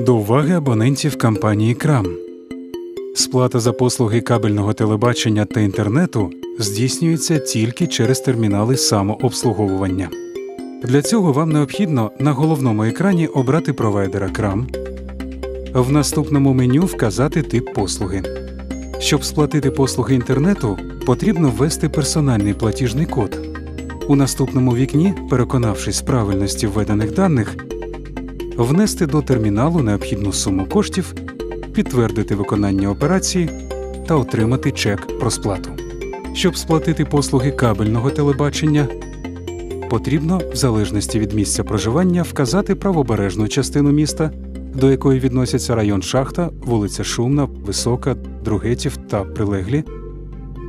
До уваги абонентів компанії Крам. Сплата за послуги кабельного телебачення та інтернету здійснюється тільки через термінали самообслуговування. Для цього вам необхідно на головному екрані обрати провайдера Крам, в наступному меню вказати тип послуги. Щоб сплатити послуги інтернету, потрібно ввести персональний платіжний код. У наступному вікні, переконавшись правильності введених даних, внести до терміналу необхідну суму коштів, підтвердити виконання операції та отримати чек про сплату. Щоб сплатити послуги кабельного телебачення, потрібно, в залежності від місця проживання, вказати правобережну частину міста, до якої відносяться район Шахта, вулиця Шумна, Висока, Другетів та Прилеглі,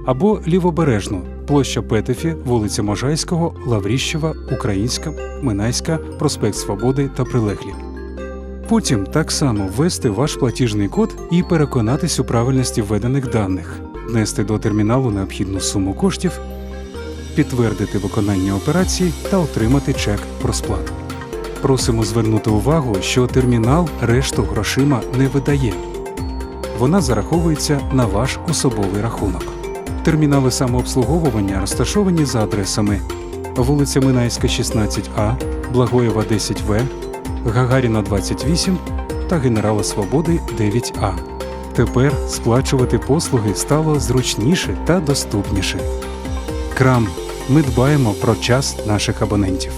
або лівобережну площа Петефі, вулиця Можайського, Лавріщева, Українська, Минайська, проспект Свободи та Прилеглі. Потім так само ввести ваш платіжний код і переконатись у правильності введених даних, внести до терміналу необхідну суму коштів, підтвердити виконання операції та отримати чек про сплату. Просимо звернути увагу, що термінал решту грошима не видає. Вона зараховується на ваш особовий рахунок. Термінали самообслуговування розташовані за адресами вулиця Минайська, 16А, Благоєва 10В, Гагаріна 28 та Генерала Свободи 9А. Тепер сплачувати послуги стало зручніше та доступніше. Крам. Ми дбаємо про час наших абонентів.